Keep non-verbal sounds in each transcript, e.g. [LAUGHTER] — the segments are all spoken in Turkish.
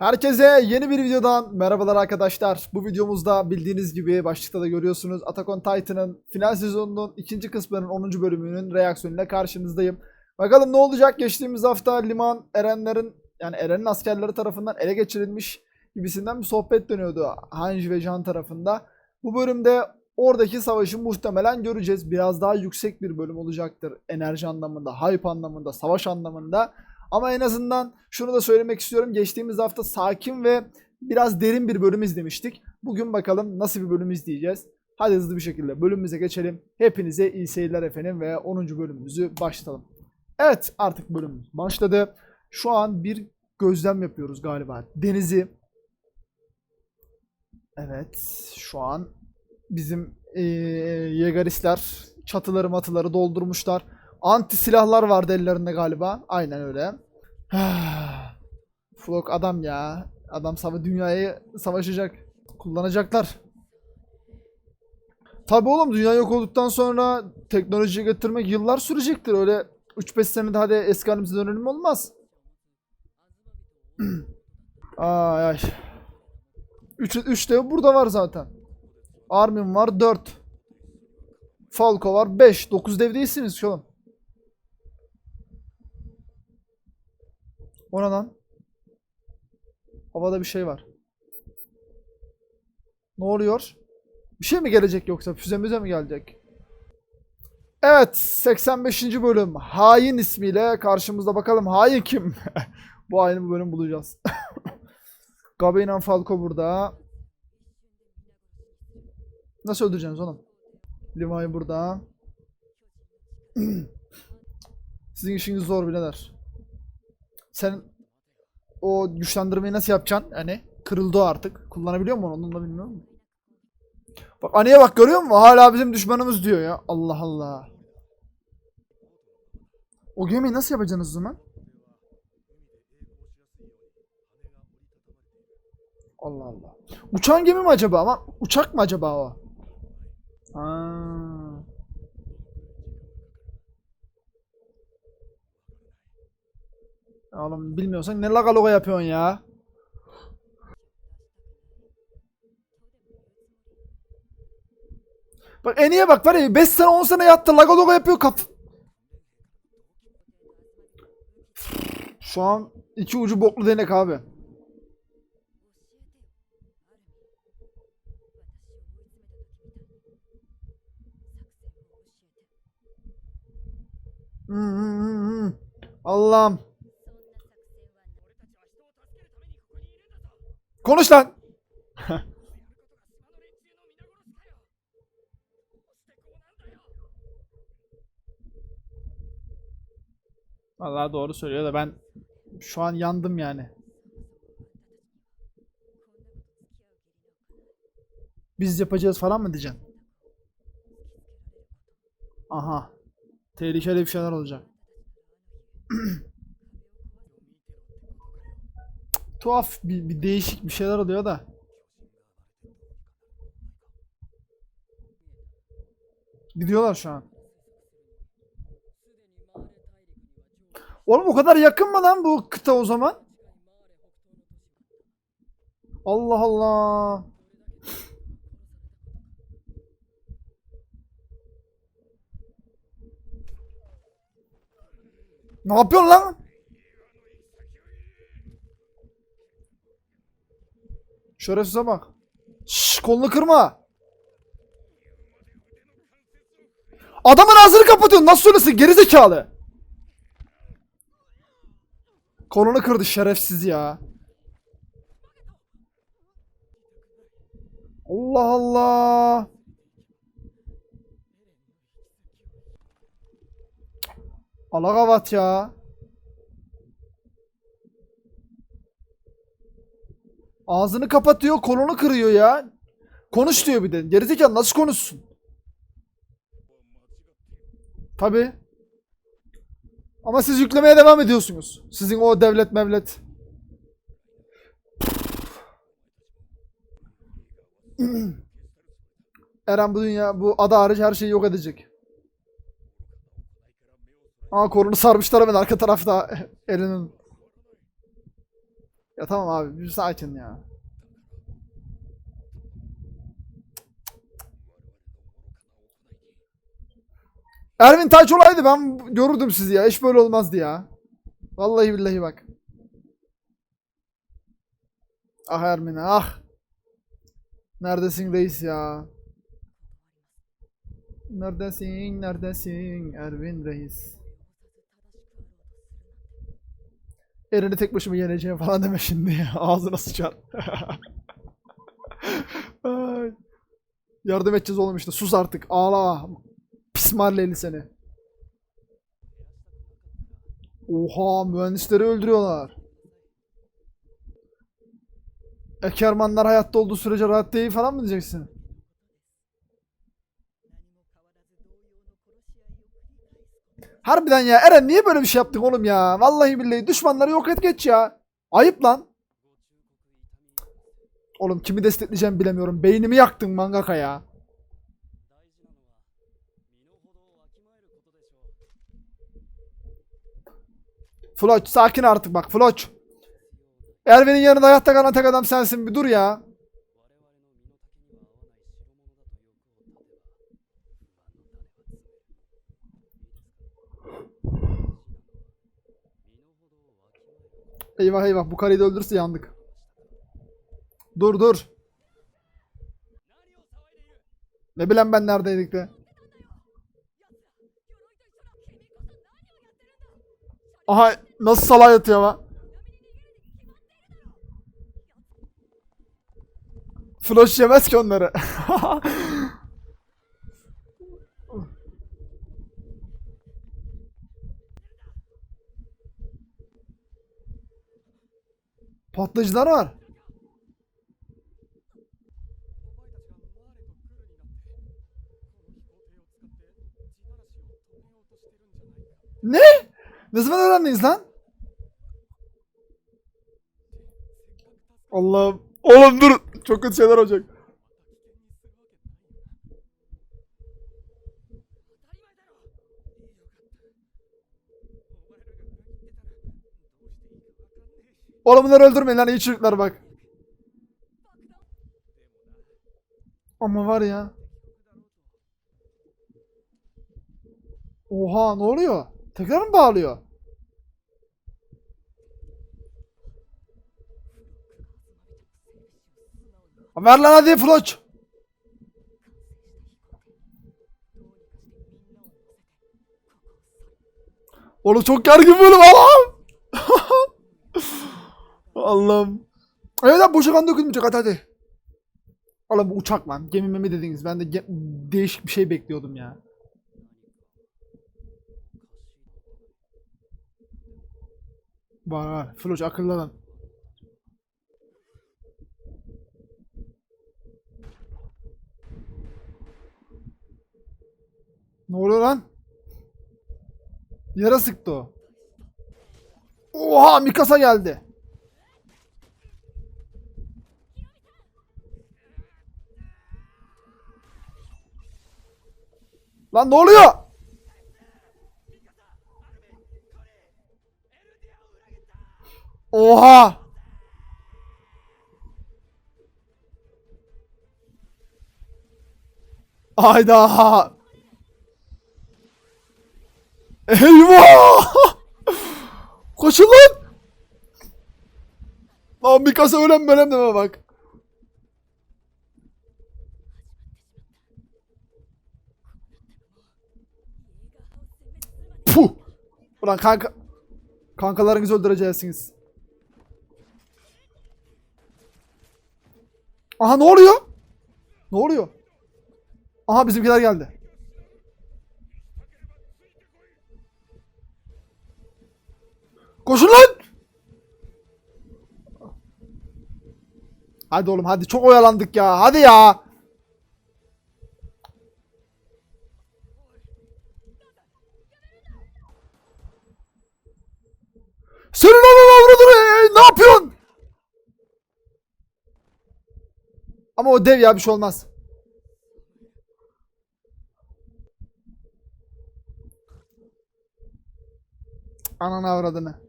Herkese yeni bir videodan merhabalar arkadaşlar. Bu videomuzda bildiğiniz gibi başlıkta da görüyorsunuz Attack on Titan'ın final sezonunun ikinci kısmının 10. bölümünün reaksiyonuyla karşınızdayım. Bakalım ne olacak? Geçtiğimiz hafta liman Erenlerin yani Eren'in askerleri tarafından ele geçirilmiş gibisinden bir sohbet dönüyordu Hanji ve Jan tarafında. Bu bölümde oradaki savaşı muhtemelen göreceğiz. Biraz daha yüksek bir bölüm olacaktır enerji anlamında, hype anlamında, savaş anlamında. Ama en azından şunu da söylemek istiyorum. Geçtiğimiz hafta sakin ve biraz derin bir bölüm izlemiştik. Bugün bakalım nasıl bir bölüm izleyeceğiz. Hadi hızlı bir şekilde bölümümüze geçelim. Hepinize iyi seyirler efendim ve 10. bölümümüzü başlatalım. Evet artık bölümümüz başladı. Şu an bir gözlem yapıyoruz galiba. Denizi. Evet şu an bizim eee yegaristler çatıları matıları doldurmuşlar. Anti silahlar vardı ellerinde galiba. Aynen öyle. [SIGHS] Flok adam ya. Adam sava dünyayı savaşacak. Kullanacaklar. Tabi oğlum dünya yok olduktan sonra teknolojiyi getirmek yıllar sürecektir. Öyle 3-5 senede hadi eski halimize dönelim olmaz. [CLEARS THROAT] ay ay. 3 3 de burada var zaten. Armin var 4. Falco var 5. 9 dev değilsiniz şu an. O ne lan? Havada bir şey var. Ne oluyor? Bir şey mi gelecek yoksa? Füze müze mi gelecek? Evet 85. bölüm Hain ismiyle karşımızda bakalım hain kim? [LAUGHS] bu haini bu bölüm bulacağız. [LAUGHS] Gabe'yle Falco burada. Nasıl öldüreceksiniz oğlum? Limay burada. [CLEARS THROAT] Sizin işiniz zor birader. Sen o güçlendirmeyi nasıl yapacaksın? Hani kırıldı artık. Kullanabiliyor musun onu? Onu da bilmiyorum. Bak Aniye bak görüyor musun? Hala bizim düşmanımız diyor ya. Allah Allah. O gemiyi nasıl yapacaksınız o zaman? Allah Allah. Uçan gemi mi acaba ama uçak mı acaba o? Ha. Oğlum bilmiyorsan ne laga loga yapıyorsun ya? Bak Eni'ye bak var ya 5 sene 10 sene yattı laga loga yapıyor kaf. Şu an iki ucu boklu denek abi. Hı hı hı. Allah'ım. Konuş lan. Vallahi doğru söylüyor da ben şu an yandım yani. Biz yapacağız falan mı diyeceksin? Aha. Tehlikeli bir şeyler olacak. [CLEARS THROAT] Tuhaf bir, bir değişik bir şeyler oluyor da. Gidiyorlar şu an. Oğlum o kadar yakın mı lan bu kıta o zaman? Allah Allah. Ne yapıyorsun lan? Şerefsize bak. Şşş kolunu kırma. Adamın ağzını kapatıyorsun. Nasıl söylesin gerizekalı? Kolunu kırdı şerefsiz ya. Allah Allah. Alagavat ya. Ağzını kapatıyor, kolunu kırıyor ya. Konuş diyor bir de. Gerizekalı nasıl konuşsun? Tabi. Ama siz yüklemeye devam ediyorsunuz. Sizin o devlet mevlet. [CLEARS THROAT] Eren bu dünya, bu ada hariç her şeyi yok edecek. Aa korunu sarmışlar hemen arka tarafta [LAUGHS] Eren'in. Ya tamam abi bir sakin ya. Ervin Taç olaydı ben görürdüm sizi ya. Hiç böyle olmazdı ya. Vallahi billahi bak. Ah Ermin ah. Neredesin reis ya? Neredesin, neredesin Ervin reis? Eren'i tek başıma yeneceğim falan deme şimdi ya. [LAUGHS] Ağzına sıçar. [LAUGHS] Yardım edeceğiz oğlum işte. Sus artık. Ağla. Pis mahalleli seni. Oha mühendisleri öldürüyorlar. Ekermanlar hayatta olduğu sürece rahat değil falan mı diyeceksin? Harbiden ya Eren niye böyle bir şey yaptın oğlum ya? Vallahi billahi düşmanları yok et geç ya. Ayıp lan. Oğlum kimi destekleyeceğim bilemiyorum. Beynimi yaktın mangaka ya. Floç sakin artık bak Floç. Ervin'in yanında hayatta kalan tek adam sensin bir dur ya. Eyvah eyvah bu karıyı da öldürürse yandık. Dur dur. Ne bileyim ben neredeydik de. Aha nasıl salay yatıyor ama. Flash yemez ki onları. [LAUGHS] Patlayıcılar var. Ne? Ne zaman öğrendiniz lan? Allah'ım. Oğlum dur. Çok kötü şeyler olacak. Oğlum bunları öldürmeyin lan iyi çocuklar bak. Ama var ya. Oha ne oluyor? Tekrar mı bağlıyor? Ver lan hadi Floç. Oğlum çok gergin bölüm Allah'ım. Allah'ım. Evet abi boşa kan dökülmeyecek hadi hadi. Oğlum uçak lan. Gemi memi dediniz. Ben de değişik bir şey bekliyordum ya. Var var. Floç akıllı lan. Ne oluyor lan? Yara sıktı o. Oha Mikasa geldi. Lan ne oluyor? Oha! Ayda! Eyvah! Koşun lan! Lan bir kasa ölen böyle deme bak. Ulan kanka... Kankalarınızı öldüreceksiniz. Aha ne oluyor? Ne oluyor? Aha bizimkiler geldi. Koşun lan! Hadi oğlum hadi çok oyalandık ya. Hadi ya. Senin onun avradını ne yapıyorsun? Ama o dev ya bir şey olmaz. Ananı avradını.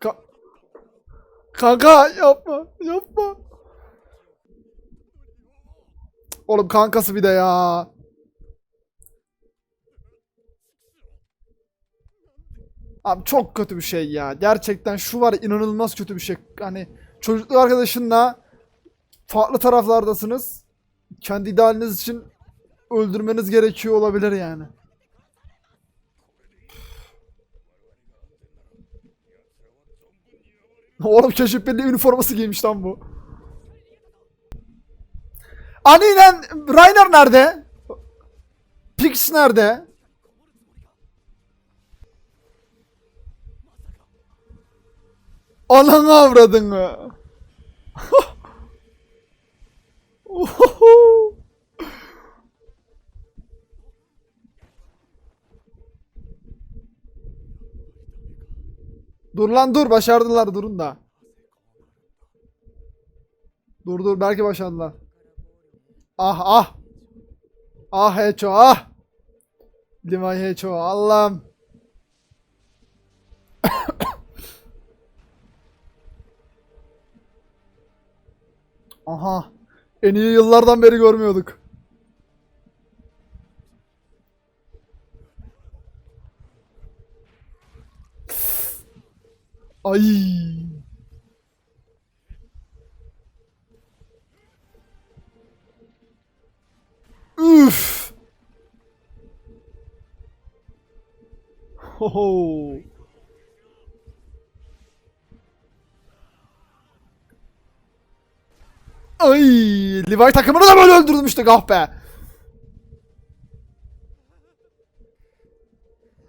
Ka Kanka yapma yapma. Oğlum kankası bir de ya. Abi çok kötü bir şey ya. Gerçekten şu var inanılmaz kötü bir şey. Hani çocukluk arkadaşınla farklı taraflardasınız. Kendi idealiniz için öldürmeniz gerekiyor olabilir yani. [LAUGHS] Oğlum keşif belli üniforması giymiş lan bu. Aniden Rainer nerede? Pix nerede? Ananı avradını. dur lan dur başardılar durun da. Dur dur belki başardılar. Ah ah. Ah Heço ah. Limay Heço Allah'ım. Aha. En iyi yıllardan beri görmüyorduk. Ay. Üf. Ho Ay, Levi takımını da böyle öldürmüştük ah be.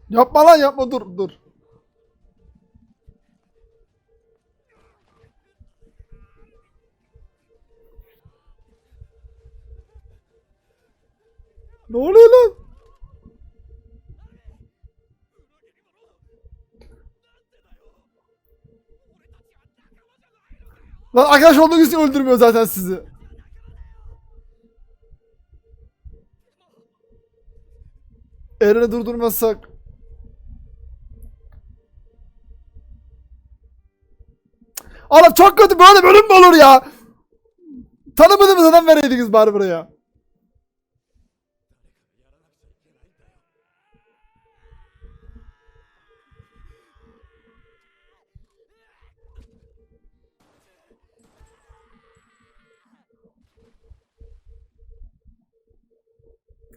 Yapma lan yapma dur dur. Ne oluyor lan? Lan arkadaş olduğunuz için öldürmüyor zaten sizi. Eren'i durdurmazsak. Oğlum çok kötü böyle bölüm mü olur ya? Tanımadığımız adam vereydiniz bari buraya.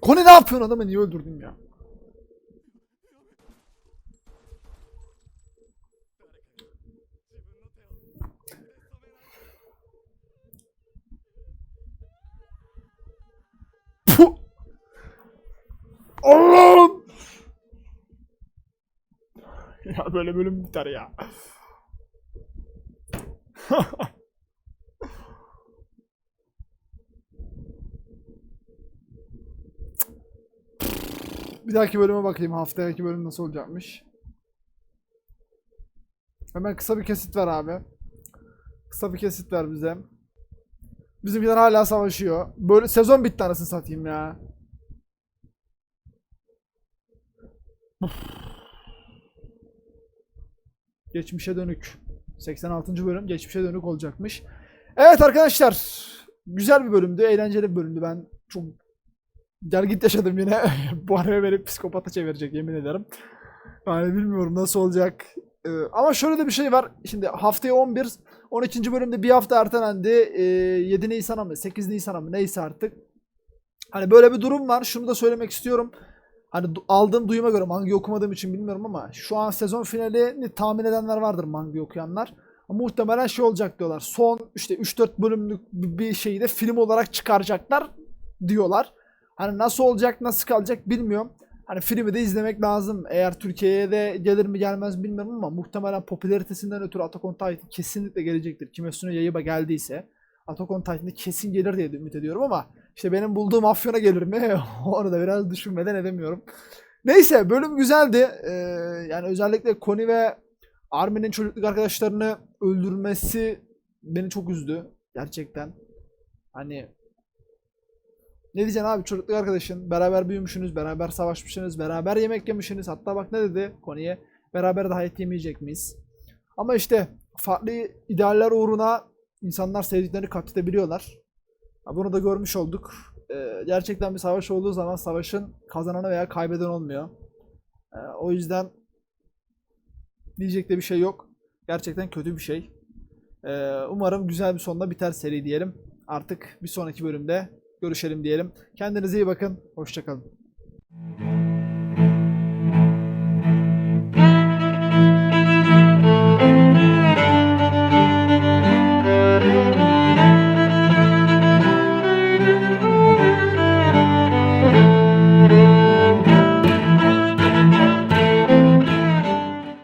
Kone ne yapıyorsun adamı niye öldürdün ya? Allah'ım! Ya böyle bölüm biter ya. [LAUGHS] Bir dahaki bölüme bakayım haftaki bölüm nasıl olacakmış. Hemen kısa bir kesit ver abi. Kısa bir kesit ver bize. Bizimkiler hala savaşıyor. Böyle sezon bitti anasını satayım ya. Geçmişe dönük. 86. bölüm geçmişe dönük olacakmış. Evet arkadaşlar. Güzel bir bölümdü. Eğlenceli bir bölümdü. Ben çok Gergit yaşadım yine. [LAUGHS] Bu anime beni psikopata çevirecek yemin ederim. Yani bilmiyorum nasıl olacak. Ee, ama şöyle de bir şey var. Şimdi haftaya 11, 12. bölümde bir hafta ertelendi. Ee, 7 Nisan'a mı 8 Nisan'a mı neyse artık. Hani böyle bir durum var. Şunu da söylemek istiyorum. Hani aldığım duyuma göre manga okumadığım için bilmiyorum ama şu an sezon finalini tahmin edenler vardır manga okuyanlar. Muhtemelen şey olacak diyorlar. Son işte 3-4 bölümlük bir şeyi de film olarak çıkaracaklar diyorlar. Hani nasıl olacak, nasıl kalacak bilmiyorum. Hani filmi de izlemek lazım. Eğer Türkiye'ye de gelir mi gelmez bilmiyorum ama muhtemelen popülaritesinden ötürü Attack on Titan kesinlikle gelecektir. Kimetsu no Yaiba geldiyse Attack on Titan'da kesin gelir diye ümit ediyorum ama işte benim bulduğum Afyon'a gelir mi? [LAUGHS] Onu da biraz düşünmeden edemiyorum. Neyse bölüm güzeldi. Ee, yani özellikle Connie ve Armin'in çocukluk arkadaşlarını öldürmesi beni çok üzdü. Gerçekten. Hani ne diyeceksin abi çocukluk arkadaşın beraber büyümüşsünüz, beraber savaşmışsınız, beraber yemek yemişsiniz. Hatta bak ne dedi Konya'ya beraber de hayat yemeyecek miyiz? Ama işte farklı idealler uğruna insanlar sevdiklerini katledebiliyorlar. Bunu da görmüş olduk. Ee, gerçekten bir savaş olduğu zaman savaşın kazananı veya kaybeden olmuyor. Ee, o yüzden diyecek de bir şey yok. Gerçekten kötü bir şey. Ee, umarım güzel bir sonla biter seri diyelim. Artık bir sonraki bölümde görüşelim diyelim. Kendinize iyi bakın. Hoşçakalın.